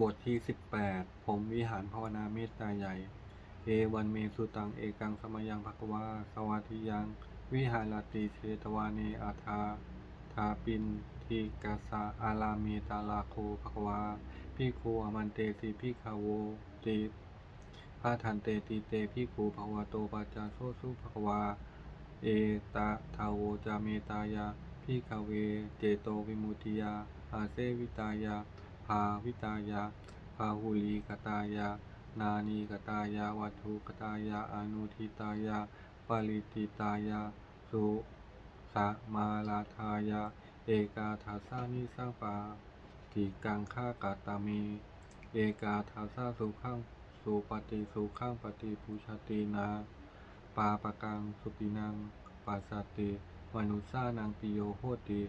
บทที่ 18 ผมวิหารภาวนาเมตตาใหญ่ เอวันเมสุตังเอกังสมยังภควาสวัสดิยัง วิหารติเชตวาเนอาทาทาปินทีกาสาอาราเมตาลาโคภควาพิโคอมันเตสิพิคาโวติพาทันเตติเตพิคูภวโตปัจจาโซสุภควา เอตะทาโวจาเมตายาพิกาเวเจโตวิมุตติยาอาเซวิตายา ภาวิตายาพาหุลีกตายา นานีกตายาวัตถุกตายาอนุทิตายาปริติตายา สุสะมาลาทายา เอกาทาสานิสังปาติกังฆากาตามี เอกาทาสาสุขังสุปฏิสุขังปฏิภูชตินา ปาปะกังสุปินังปัสสติมนุสสานังปิโยโหติ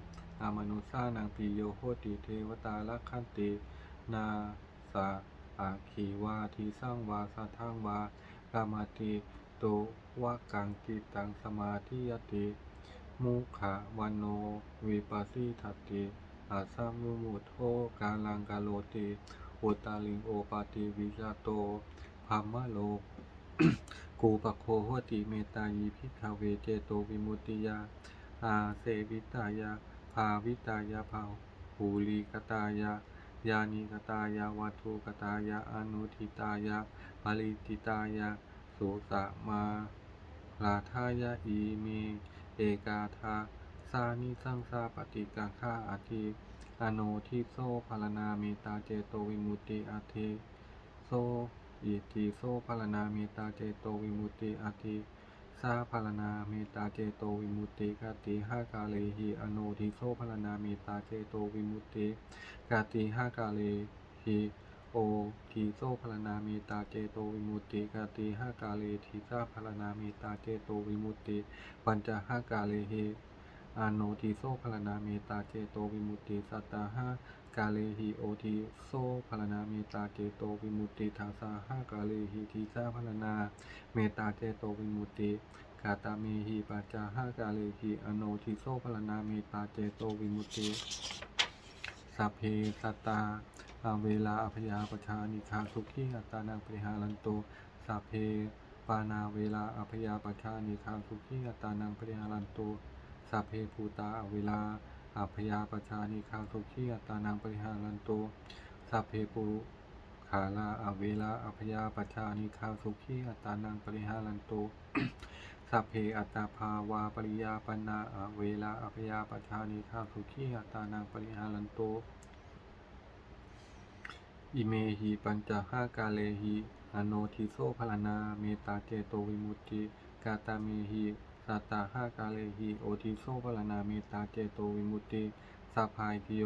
อามนุสานังปิโยโหติเทวตาลักขันติ นาสาอาขีวาทีสร้างวาสะทังวากามาติโตวะกังกิตังสมาธิยติ มุขะวันโนวิปัสสิทัตติอาสัมมุมุโทกาลังกาโลติอุตาลิงโอปาติวิจาโตภามะโลกูปะโคโหติเมตายีพิกขเวเจโตวิมุตติยาอาเสวิตายาาวิตายาภาหูลีกตายายานิกตายาวัตถุกตายาอนุทิตายาปริติตายาสุสะมาลาทายาอีเมเอกาทาสานิสังสาปฏิกังฆาอาทิอโนทิโซภารนาเมตตาเจโตวิมุตติอาทิโซอิติโซภารนาเมตตาเจโตวิมุตติอาทิ สาภารนาเมตตาเจโตวิมุตติกาติห้ากาเลหิอโนทิโซภารนาเมตตาเจโตวิมุตติกาติห้ากาเลหิโอทีโซภารนาเมตตาเจโตวิมุตติกาติห้ากาเลทีสาภารนาเมตตาเจโตวิมุตติปัญจห้ากาเลหิอาโนทิโซภารนาเมตตาเจโตวิมุตติสัตตาห้า กาเลหิโอทิโซภารนาเมตาเจโตวิมุตติทาสาห้ากาเลหิทีสาภารนาเมตาเจโตวิมุตติกาตาเมหิปัจจาห้ากาเลหิอโนทิโซภารนาเมตาเจโตวิมุตติสัพเพสัตตาอาเวลาอภยาปชานิคาสุขีอัตตานังปริหารันโตสัพเพปานาเวลาอภยาปชานิคาสุขีอัตตานังปริหารันโตสัพเพภูตาเวลา อภยาปชานิคาสุขีอัตานังปริหารันโตสัพเพปุขาลาอเวลาอภยาปชานิคาสุขีอัตานังปริหารันโตสัพเพอัตตาภาวาปริยาปนาอเวลาอภยาปชานิคาสุขีอัตานังปริหารันโตอิเมหิปัญจห้ากาเลหิอโนทิโซพลานา เมตตาเจโตวิมุตติ กาตาเมหิ สัตตาหากาเลหิโอทิโซพลานาเมตาเจโตวิมุตติสัพพายติโย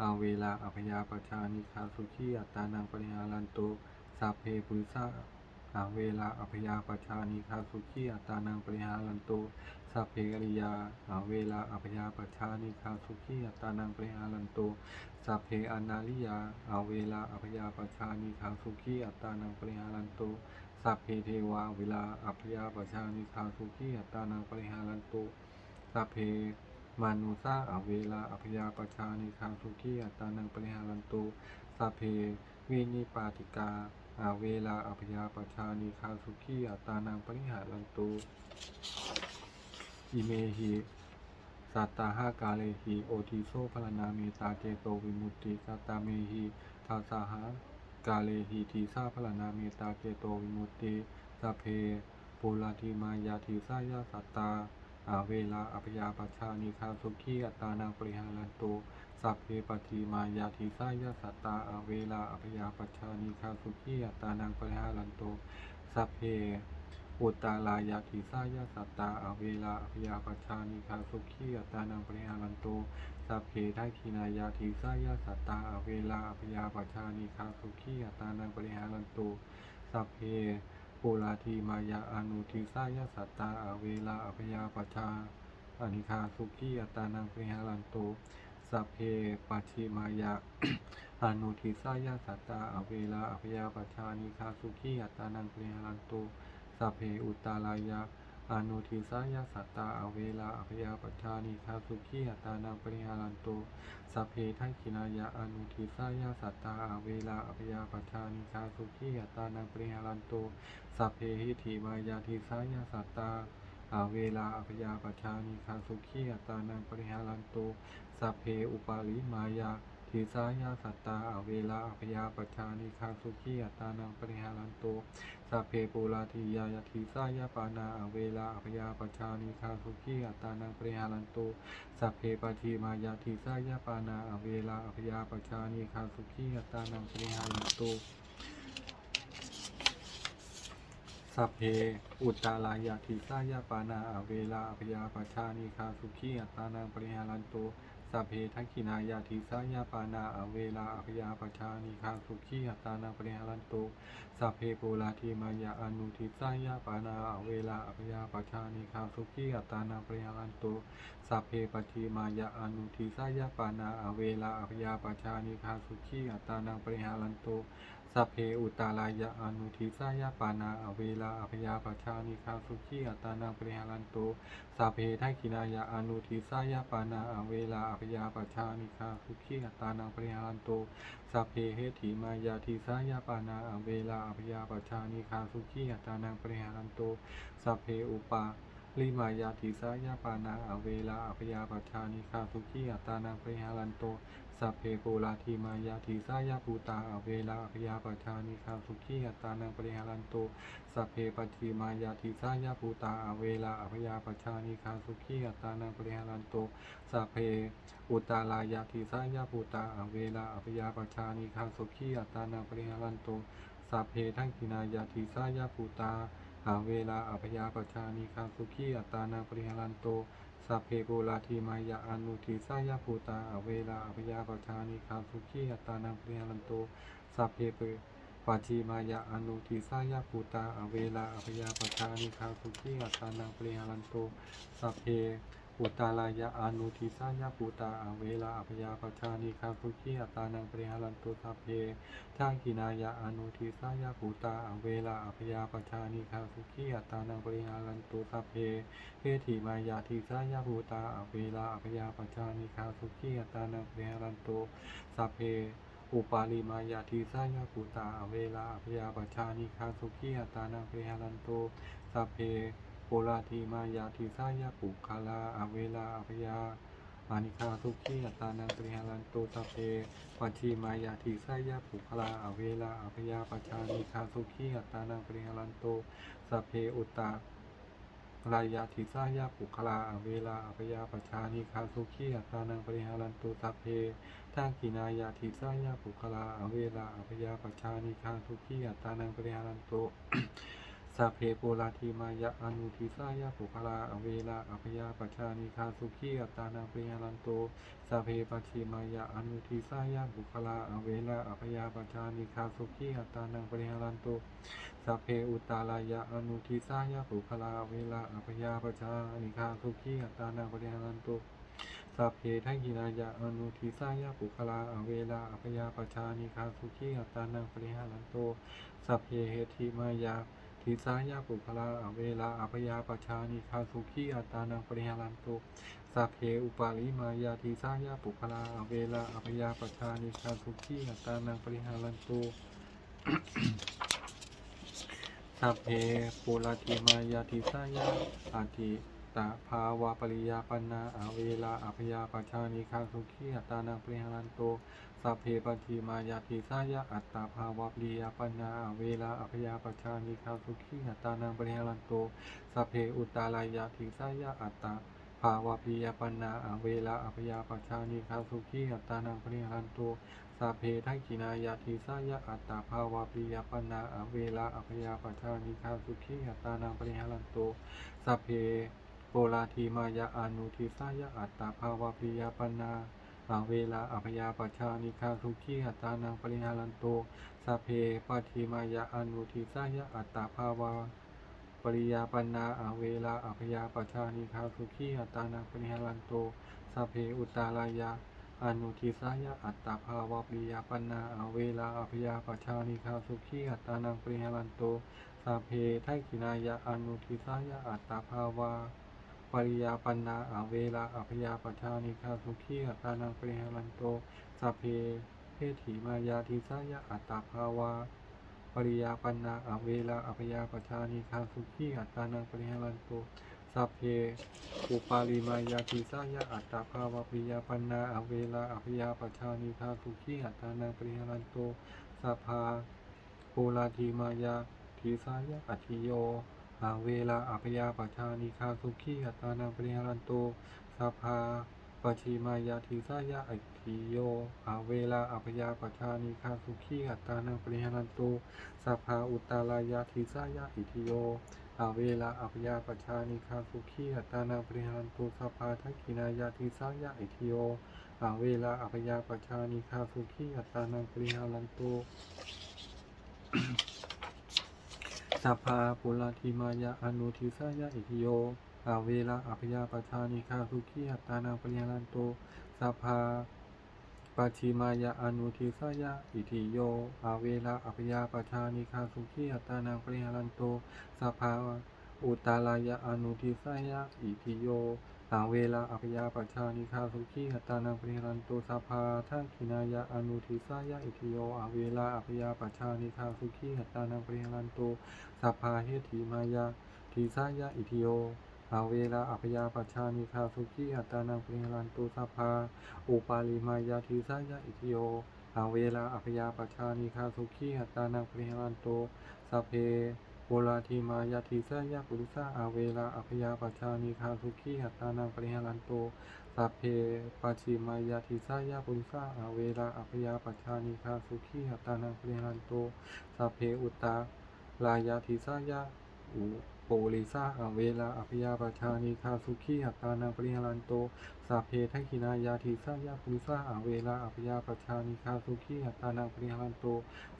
อาเวลาอภยาปชานิคาสุขีอัตตานังปริหารันโตสัพเพปุริสาอาเวลาอภยาปชานิคาสุขีอัตตานังปริหารันโตสัพเพอริยาอาเวลาอภยาปชานิคาสุขีอัตตานังปริหารันโตสัพเพอนาลิยาอาเวลาอภยาปชานิคังสุขีอัตตานังปริหารันโต สัพเพเทวาเวลาอภยาปชานิคังสุขีอัตตานังปริหารันโตสัพเพมานุสาอเวลาอภยาปชานิคังสุขีอัตตานังปริหารันโตสัพเพวินิปาติกาอาเวลาอภยาปชานิคังสุขีอัตานังปริหารันโตอิเมหิสัตตาหากาเลหิโอทิโซพลานาเมตาเจโตวิมุตติสัตตาเมหิทาสาหา กาเลหิทีสาพลานาเมตาเจโตวิมุตติสัพเพปุราธิมายาทีสายาสัตตาอาเวลาอภยาปัชานิคาสุขีอัตตานังปริหารันโตสัพเพปฏิมายาทีสายาสัตตาอาเวลาอภยาปัชานิคาสุขีอัตตานังปริหารันโตสัพเพอุตตาลายาทิสายาสัตตาอาเวลาอภยาปชชานิคาสุขีอัตตานังปริหารันโต สัพเพทัคินายาทิสายาสัตตาเวลาอภิยาปชานิคาสุขีอัตานังปริหารันโตสัพเพปุราธีมายาอนุทิสายาสัตตาเวลาอภิยาปชาอนิคาสุขีอัตานังปริหารันโตสัพเพปัจฉิมายาอนุทิสายาสัตตาอเวลาอภยาปชานิคาสุขีอัตานังปริหารันโตสัพเพอุตตาลายะ อนุทิสายาสัตตาอเวลาอภยาปชานิคาสุขีอัตานังปริหารันโตสัพเพทักขินายะอนุทิสายาสัตตาอเวลาอภยาปชานิคาสุขีอัตานังปริหารันโตสัพเพหิถิมายาทิสายาสัตตาอาเวลาอภยาปชานิคาสุขีอัตานังปริหารันโตสัพเพอุปาลิมายา ทิสายาสัตตาอาเวลาอภยาปชานิคาสุขีอัตานังปริหารันโตสัพเพปูราธิยายทิสายาปานาอเวลาอภยาปชานิคาสุขีอัตานังปริหารันโตสัพเพปฏิมายาทิสายาปานาอเวลาอภยาปชานิคาสุขีอัตานังปริหารันโตสัพเพ อุตตาลายาทิสายาปานาอเวลาอภยาปชานิคาสุขีอัตตานังปริหารันโต สัพเพทักขินายาทิสายาปานาอเวลาอภยาปชานิคาสุขีอัตตานาปริหารันโตสัพเพปูราทิมายาอนุทิสายาปานาอเวลาอภยาปชานิคาสุขีอัตตานาปริหารันโตสัพเพปทิมายาอนุทิสายาปานาอเวลาอภยาปชานิคาสุขีอัตตานาปริหารันโต สัพเพอุตตาลายาอนุทิสายาปานาอเวลาอภยาปชานิคาสุขีอัตานาปริหารันโตสัพเพทักินายาอนุทิสายาปานาอเวลาอภยาปชานิคาสุขีอัตานาปริหารันโตสัพเพเหถิมายาทิสายาปานาอเวลาอภยาปชานิคาสุขีอัตานังปริหารันโตสัพเพอุปาลิมายาทิสายาปานาอเวลาอภยาปชานิคาสุขีอัตานังปริหารันโต สัพเพโกลาธิมายาทิสายาภูตาอเวลาอภยาปชานิคาสุขีอัตตานังปริหารันโตสัพเพปฏิมายาทิสายาภูตาอเวลาอภยาปชานิคาสุขีอัตตานังปริหารันโตสัพเพอุตตาลายาทิสายาภูตาอเวลาอภยาปชานิคาสุขีอัตตานังปริหารันโตสัพเพทังกินายาทิสายาภูตาอาเวลาอภยาปชานิคาสุขีอัตตานังปริหารันโต สัพเพโกลาทิมายาอนุทิสายาภูตาอเวลาอภยาปชานิคาสุขีอัตานังเปียรันโตสัพเพเปปัจจิมายาอนุทิสายาภูตาอเวลาอภยาปชานิคาสุขีอัตานังเปียรันโตสัพเพ อุตตาลายะอนุทิสายาปูตาอเวลาอภยาปชานิคาสุขีอัตานังปริหารันตุสัพเพทังกินายะอนุทิสายาปูตาอเวลาอภยาปชานิคาสุขีอัตานังปริหารันตุสัพเพเฮถิมายาทิสายาปูตาอเวลาอภยาปชานิคาสุขีอัตานังปริหารันตุสัพเพอุปาลิมายาทิสายาปูตาอเวลาอภยาปชานิคาสุขีอัตานังปริหารันตุสัพเพ โอลาทีมายาทิสายาปุคาลาอเวลาอภยาอานิคาทุกขีอัตานังปริหารันโตตะเพปัจฉิมายาทิสายาปุคลาอเวลาอภยาปชานิคาทุกขีอัตานังปริหารันโตสัพเพอุตตาลายาทิสายาปุคลาอเวลาอภยาปชานิคาทุขีอัตานังปริหารันโตสัพเพทังกินายาทิสายาปุคลาอเวลาอภยาปชานิคาทุขีอัตานังปริหารันโต สัพเพโปราธิมายะอนุทิสายะปุคลาอเวลาอภยาปชานิคาสุขีอัตานังปริหารันโตสัพเพปัจฉิมายะอนุทิสายะปุคลาอเวลาอภยาปชานิคาสุขีอัตานังปริหารันโตสัพเพอุตตาลายะอนุทิสายะปุคลาอเวลาอภยาปชานิคาสุขีอัตานังปริหารันโตสัพเพทักินายะอนุทิสายะปุคลาอเวลาอภยาปชานิคาสุขีอัตานังปริหารันโตสัพเพเหติมายา ทิสายาปุคลาอเวลาอภยาปชานิคาสุขีอัตานังปริหารันตุสัพเพอุปาลิมายาทิสายาปุคลาอเวลาอภยาปชานิคาสุขีอัตานังปริหารันตุสัพเพปุรติมายาทิสายาอาทิตาภาวะปริยาปนาอเวลาอภยาปชานิคาสุขีอัตตานังปริหารันตุ สัพเพปฏิมายาทิสายาอัตตาภาวะปริยปันนาเวลาอภยาปชานิคาสุขีอัตตานังปริหารันตุสัพเพอุตตาลายาทิสายาอัตตาภาวะปริยปันนาเวลาอภยาปชานิคาสุขีอัตตานังปริหารันตุสัพเพทักขินายาทิสายาอัตตาภาวะปริยปันนาเวลาอภยาปชานิคาสุขีอัตตานังปริหารันตุสัพเพโกลาทีมายาอนุทิสายาอัตตาภาวะปริยาปนา อาเวลาอภยาปชานิคาสุขีอัตตานังปริหารันโตสัพเพปฏิมายาอนุทิสายาอัตตาภาวะปริยาปนาอาเวลาอภยาปชานิคาสุขีอัตตานังปริหารันโตสัพเพอุตตาลายาอนุทิสายาอัตตาภาวะปริยาปนาอาเวลาอภยาปชานิคาสุขีอัตตานังปริหารันโตสัพเพทักขินายะอนุทิสายะอัตตาภาวา ปริยาปันนาอาเวลาอภยาปชานิคาสุขีอัตานังปริหารันโตสัพเพเพถีมายาทิสายะอัตตาภาวาปริยาปันนาอาเวลาอภยาปชานิคาสุขีอัตานังปริหารันโตสัพเพอุปาลิมายาทิสายะอัตตาภาวะปริยาปันนาอาเวลาอภยาปชานิคาสุขีอัตานังปริหารันโตสัพพาโพลาธิมายาทิสายะอัติโย อาเวลาอัพยาปชานิคาสุขีอัตตานังปริหารันโตสัพพาปชิมายาทิสายะอิทิโยอาเวลาอัพยาปชานิคาสุขีอัตตานังปริหารันโตสัพพาอุตตาลายาทิสายะอิทิโยอาเวลาอัพยาปชานิคาสุขีอัตตานังปริหารันโตสัพพาทักขินายาทิสายะอิทิโยอาเวลาอัพยาปชานิคาสุขีอัตตานังปริหารันโต สัพพาปุราธิมายาอนุทิสายะอิทิโยอาเวลาอภิยาปชานิคาสุขีอัตตานางปริยารันโตสัพพาปัจิมายาอนุทิสายะอิทิโยอาเวลาอภิยาปชานิคาสุขีอัตตานางปริยารันโตสัพพาอุตาลายาอนุทิสายะอิทิโย อาเวลาอัพยาปัชานิคาสุขีอัตานังปริยารันโตสัพาทักขินายาอนุทิสายะอิทิโยอาเวลาอัพยาปัชานิคาสุขีอัตานังปริยารันโตสัพาเหติมายาทีสายะอิทิโยอาเวลาอัพยาปัชานิคาสุขีอัตานังปริรันตุสัพาอุปาลิมายาทีสายะอิทิโยอาเวลาอัพยาปัชานิคาสุขีอัตานังปริรันตุสเพ โวลาธิมายาทีสายาปุริสาอาเวลาอภยาปัชานิคาสุขีหัตตานังปริหารันโตสัพเพปาชิมายาทีสายาปุริสาอาเวลาอภยาปัชานิคาสุขีหัตตานังปริหารันโตสัพเพอุตตาลายาทิสายาอุ โปลิสาอเวลาอภิยาปชานิคาสุขีหัตตานังปริหารันโตสัพเพทักขินายาทิสายะปุริสาอเวลาอภิยาปชานิคาสุขีหัตตานังปริหารันโต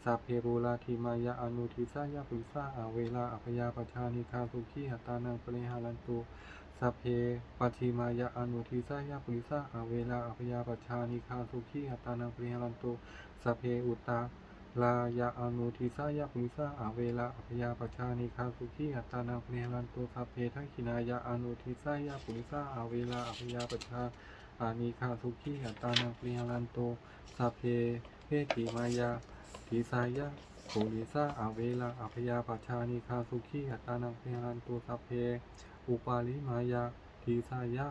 สัพเพโรลาทิมายาอนุทิสายะปุริสาอเวลาอภิยาปชานิคาสุขีหัตตานังปริหารันโตสัพเพปัจฉิมายาอนุทิสายะปุริสาอเวลาอภิยาปชานิคาสุขีหัตตานังปริหารันโตสัพเพอุตตา ลายาอนุทิสายะปุริสาอาเวลาอภยาปชานิคาสุขีอัตานังปริหารันโตสัพเพทักขินายาอนุทิสายะปุริสาอาเวลาอภยาปชาอานิคาสุขีอัตานังปริหารันโตสัพเพเพติมายาทิสายะปุริสาอาเวลาอภยาปชานิคาสุขีอัตานังปริหารันโตสัพเพอุปาลิมายาทิสายะ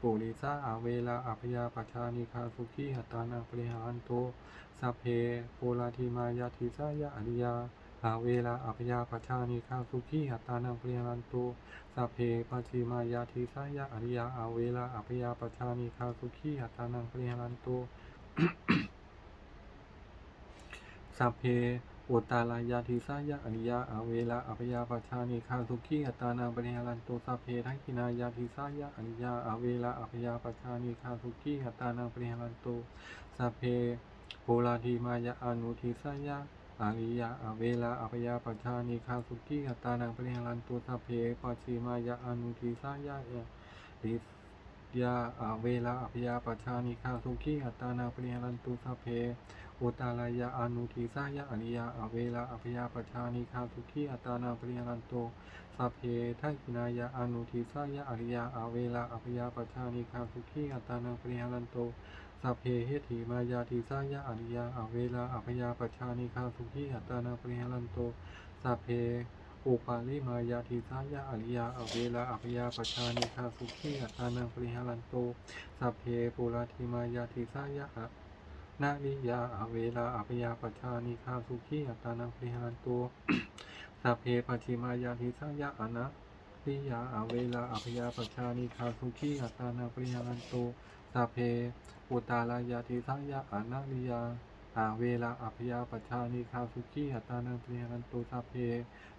ปุริสาอาเวลาอภยาปชานิคาสุขีอัตตานังปริหารันโตสัพเพโพลาธิมายาทิสายะอริยาอาเวลาอัพยาปชานิคาสุขีหัตตานังปริยรันตุสัพเพปัจฉิมายาทิสายะอริยาอาเวลาอัพยาปชานิคาสุขีหัตตานังปริยรันตุสัพเพ อุตาลายาทิสายะอริยาอาเวลาอัพยาปชานิคาสุขีหัตานังปริยรันตุสัพเพทักินายาทิสายะอริยาอาเวลาอัพยาปชานิคาสุขีหัตานังปริยรันตุสัพเพโพลาธิมายาอนุทิสายะอาริยาอเวลาอภยาปชานิคาสุกิอัตานังปริหารันตุสัพเพปัจฉิมายาอนุทิสายะริยาอาเวลาอภยาปชานิคาสุกิอัตานังปริหารันตุสัพเพ โอตาลายาอนุทิสายะอริยาอเวลาอภยาปชานิคาสุกิอัตานังปริหารันโตสัพเพทักินายาอนุทิสายะอริยาอเวลาอภยาปชานิคาสุกิอัตานังปริหารันโตสัพเพเหติมายาทิสายะอริยาอเวลาอภยาปชานิคาสุขีอัตานาปริหารันโตสัพเพอุปาลิมายาทิสายะอริยาอเวลาอภยาปชานิคาสุขีอัตานาปริหารันโตสัพเพปุราธิมายาทิสายะ นาริยาอเวลาอภยาปชานิคาสุขีอัตตานาปริหารันโตสัพเพปัจฉิมายาทิสายะอนะริยาอเวลาอภยาปชานิคาสุขีอัตตานาปริหารันโตสัพเพอุตตาลายาทิสายะอานาริยาอาเวลาอัพยาปชานิคาสุขีหัตตานังปริยันตุสัพเพ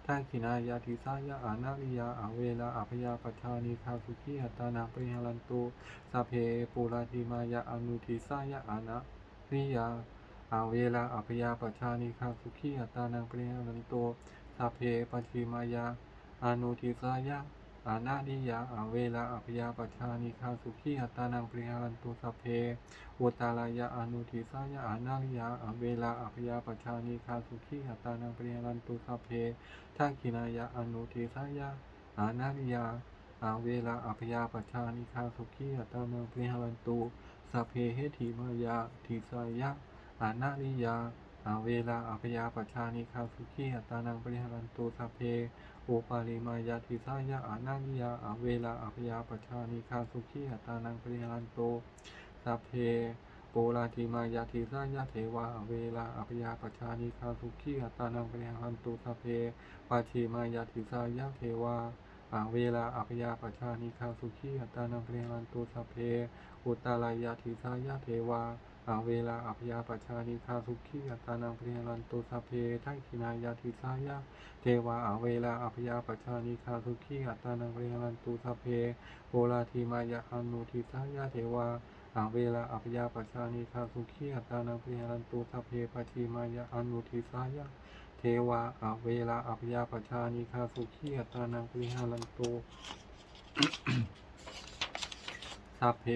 ทักขินายาทิสายะอานาริยาอาเวลาอัพยาปชานิคาสุขีหัตตานังปริยันตุสัพเพปุราธิมายาอนุทิสายะอานา ริยาอาเวลาอัพยาปชานิคาสุขีหัตานังปริยันตุสัพเพปชิมายาอานุทิสายะอานานิยาอาเวลาอภยาปชานิคาสุขีอัตานังปริหารันตุสัพเพอุตาลายะอนุทิสายะอานานิยาอาเวลาอภยาปชานิคาสุขีอัตานังปริหารันตุสัพเพทักขินายะอนุทิสายะอานานิยาอาเวลาอภยาปชานิคาสุขีอัตานังปริหารันตุ สัพเพเหติมายาทิสายะอานานิยาอาเวลาอภยาปชานิคาสุขีอัตานังปริหารันตุสัพเพโอปาลิมายาทิสายะอานานิยาอาเวลาอภยาปชานิคาสุขีอัตานังปริหารันโตสัพเพโปราติมายาทิสายะเทวาอเวลาอภยาปชานิคาสุขีอัตานังปริหารันโตสัพเพปาชิมายาทิสายะเทวา อาเวลาอภยาปชานิคาสุขีอัตานังปริหารันโตสัพเพ อุตตาลายาทิสายะเทวาอาเวลาอภยาปชานิคาสุขีอัตานังปริหารันโตสัพเพทักขินายาทิสายะเทวาอาเวลาอภยาปชานิคาสุขีอัตานังปริหารันตุสเพโพลาทีมายะอนุทิสายะเทวาอาเวลาอภยาปชานิคาสุขีอัตานังปริหารันตุสเพปฏิมายะอนุทิสายะ เทวาอาเวลาอพยาปชานิคาสุขีอัตานังปริหารันโตสัพเพ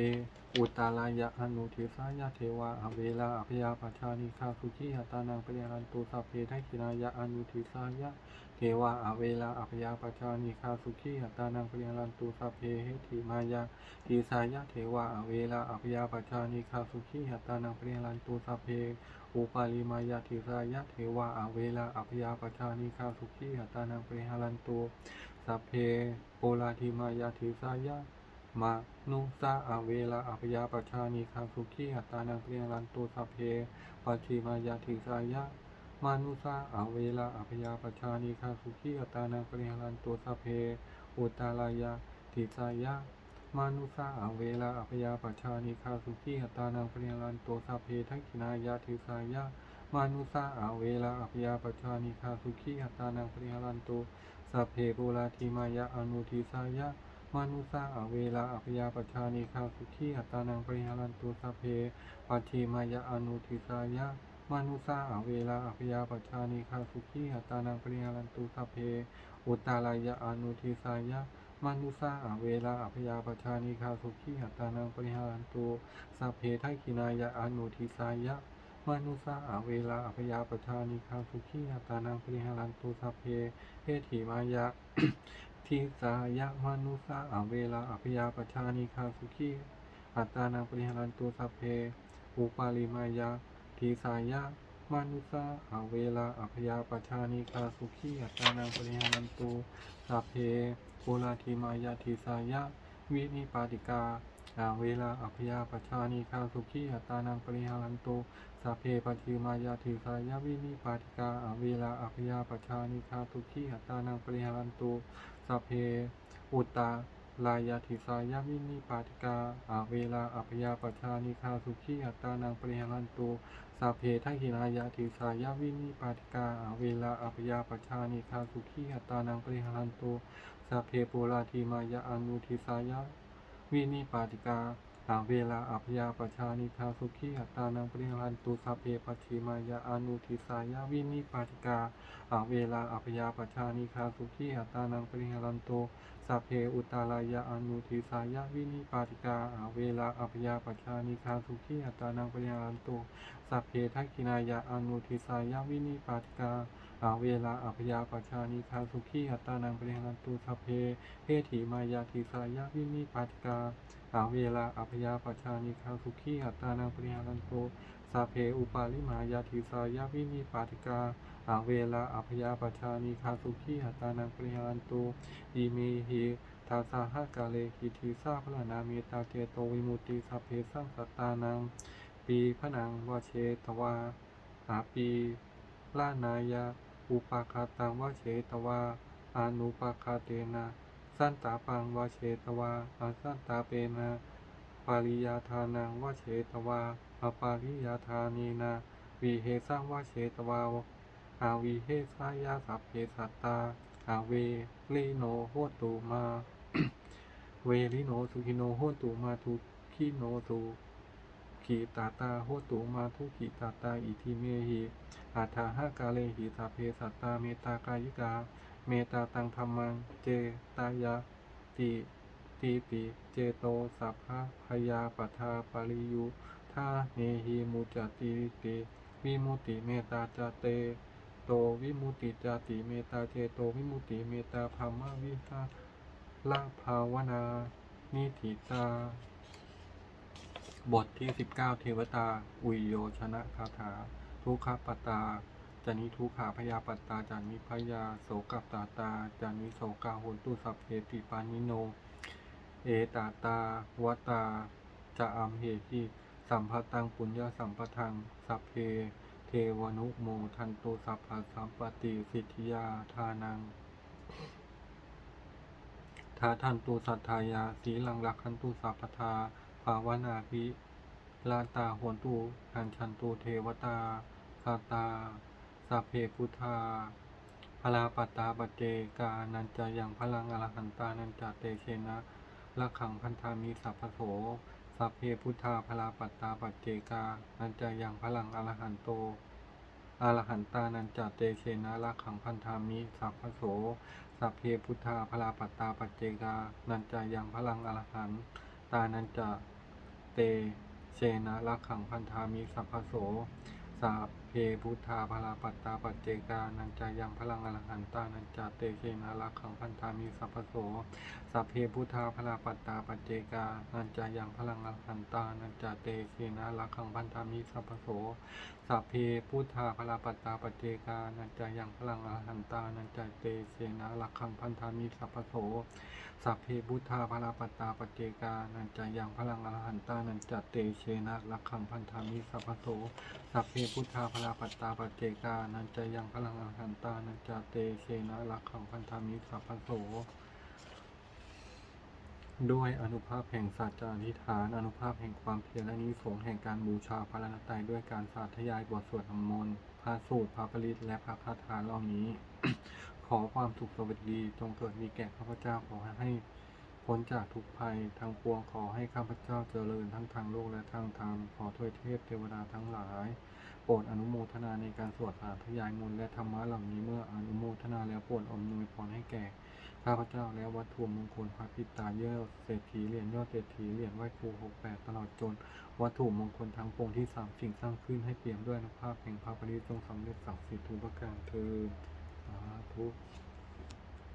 อุตตาลายะอนุเทสายะเทวาอเวลาอภยาปชานิคาสุขีหัตานังปริหารันตุสัพเพทักินายะอนุเทสายะเทวาอเวลาอภยาปชานิคาสุขีหัตานังปริหารันตุสัพเพเหติมายะทีสายะเทวาอเวลาอภยาปชานิคาสุขีหัตานังปริหารันตุสัพเพอุปาลิมายะทีสายะเทวาอเวลาอภยาปชานิคาสุขีหัตานังปริหารันตุสัพเพโปลาธิมายะทีสายะ มานุสาอาเวลาอภยาปชานิคาสุขีอัตานังเปรียรันตุสเพปัจฉิมายาทิสายะมานุสาอาเวลาอภยาปชานิคาสุขีอัตานังเปรียรันตุสเพอุตตาลายาทิสายะมานุสาอาเวลาอภยาปชานิคาสุขีอัตานังเปรียรันตุสเพทักขินายาทิสายะมานุสาอาเวลาอภยาปชานิคาสุขีอัตานังเปรียรันตุสัพเพปุราธิมายะอนุทิสายะ มานุสาอาเวลาอภิยาปชานิคาสุขีอัตตานังปริหารันตุสเพปัจฉิมายะอนุทิสายะมานุสาอาเวลาอภิยาปชานิคาสุขีอัตตานังปริหารันตุสเพอุตตาลายะอนุทิสายะมานุสาอาเวลาอภยาปชานิคาสุขีอัตตานังปริหารันตุสัพเพทักินายะอนุทิสายะมานุสาอาเวลาอภยาปชานิคาสุขีอัตตานังปริหารันตุสัพเพเอถิมายะ ทิสายะมนุสาอาเวลาอภิยาปชานิคาสุขีอัตานังปริหารันตุสัพเพอุปาลิมายาทิสายะมนุสาอาเวลาอภิยาปชานิคาสุขีอัตานังปริหารันตุสัพเพโพลาธิมายาทิสายะวินิปาติกาอาเวลาอภิยาปชานิคาสุขีอัตานังปริหารันตุสัพเพปฏิมายาทิสายะวินิปาติกาอาเวลาอภิยาปชานิคาสุขีอัตตานังปริหารันตุ สัพเพ อุตตาลายาธิสายาวินิปาติกาอาเวลาอัพยาปชานิคาสุขีอัตานังปริหารันตุสัพเพทักขินายาธิสายาวินิปาติกาอาเวลาอัพยาปชานิคาสุขีอัตานังปริหารันตุสัพเพปุราธิมายาอนุทิสายาวินิปาติกา อาเวลาอัพยาปชานิคาสุขีอัตตานังปริหารันตุสัพเพปัจฉิมายาอนุทิสายาวินิปาติกาอาเวลาอัพยาปชานิคาสุขีอัตตานังปริหารันโตสัพเพอุตตาลายะอนุทิสายะวินิปาติกาอาเวลาอัพยาปชานิคาสุขีอัตตานังปริหารันโตสัพเพทักขินายะอนุทิสายะวินิปาติกา อาเวลาอัพยาปชานิคาสุขีอัตตานังปริหารันโตสัพเพเฮถิมายาทิสายะวินิปาติกาอาเวลาอัพยาปชานิคาสุขีอัตตานังปริหารันโตสัพเพอุปาลิมายาทิสายะวินิปาติกาอาเวลาอัพยาปชานิคาสุขีหัตตานังปริหารันตุอิเมหิทาสาหกาเลหิทิสาพระนาเมตาเจโตวิมุตติสัพเพสังสัตตานัง ปีพนังวเชตวาอาปีลานายา อุปาคาตังวเชตวาอานุปาคาเตนะ สันตาปังวเชตวาอาสันตาเปนะปาริยาทานังวเชตวาอปาริยาทานีนาวิเหสังวเชตวาอาวีเฮสายาสัพเพสัตตาอาเวลีโนโหตุมา เวลิโนสุขิโนโหตุมาทุขิโนสุขีตาตาโหตุมาทุขีตาตาอิทิเมหิ อาทาหากาเลหิสัพเพสัตตาเมตตากายิกา เมตตาตังธรรมังเจตายะติติปิเจโตสัพพะพยาปทาปริยุทาเนหิมุจติเตวิมุติเมตตาจเตโตวิมุติจติเมตตาเจโตวิมุติเมตตาภามวิหาละภาวนานิธิตา บทที่ 19 เทวตา อุยโยชนะคาถา ทุกขปตาจานิทุกขาพยาปตาจานิพยาโสกปตาตาจานิโสกาโหนตุสัพเพติปานิโน เอตาตาวตาจะอัมเหติสัมภตังปุญญาสัมปทังสัพเพ เทวนุโมทันตุสัพพะสัมปติสิทธิยาทานังทาทันตุสัทธายาสีลังรักขันตุสัพพทาภาวนาภิลาตาโหนตุหันชันตุเทวตา คาตาสัพเพพุทธาพลาปัตตาปเจกานันจะยังพลังอรหันตานันจะเตเชนะละขังพันธามิสัพพโสสัพเพพุทธาพลาปัตตาปเจกานันจะยังพลังอรหันโตอรหันตานันจะเตเชนะละขังพันธามิสัพพโสสัพเพพุทธาพลาปัตตาปัจเจกา นันจะยังพลังอรหันตานันจะเตเชนะละขังพันธามิสัพพโสสัพ พพุทธาพลาปัตตาปัจเจกานันจะยังพลังอรหันตานันจะเตเชนะละขังพันธามิสัพพโสสัพเพพุทธาพลาปัตตาปัจเจกานันจะยังพลังอรหันตานันจะเตเชนะละขังพันธามิสัพพโสสัพเพพุทธาพลาปัตตาปัจเจกานันจะยังพลังอรหันตานันจะเตเชนะลักขังพันธามิสัพพโสสัพเพพุทธาพลาปัตตาปัจเจกานันจะยังพลังอรหันตานันจะเตเชนะลักขังพันธามิสัพพโสสัพเพพุทธาพลาาปัตตาปัจเจกานันจะยังพลังอรหันตานันจะเตเชนะลักขังพันธามิสัพพโสด้วยอนุภาพแห่งสัจจาธิฐาน อนุภาพแห่งความเพียรและนิสงแห่งการบูชาพระรัตนตรัยด้วยการสาธยายบทสวดธรรมมนต์พระสูตรพระปริตและพระคาถาเหล่านี้ ขอความสุขสวัสดีจงเกิดมีแก่ข้าพเจ้าขอให้พ้นจากทุกภัยทั้งปวงขอให้ข้าพเจ้าเจริญทั้งทางโลกและทางธรรมขอทวยเทพเทวดาทั้งหลาย โปรดอนุโมทนาในการสวดสาธยายมนต์และธรรมะเหล่านี้เมื่ออนุโมทนาแล้วโปรดอมนวยพรให้แก่ข้าพเจ้าและวัตถุมงคลพระปิตาเยอะเศรษฐีเหรียญยอดเศรษฐีเหรียญไหวครูหกแปดตลอดจน วัตถุมงคลทั้งปวงที่สามสิ่งสร้างขึ้นให้เปี่ยมด้วยอนุภาพแห่งพระปริจงสำเร็จศักดิ์สิทธิ์ทุกประการเธอสาธุ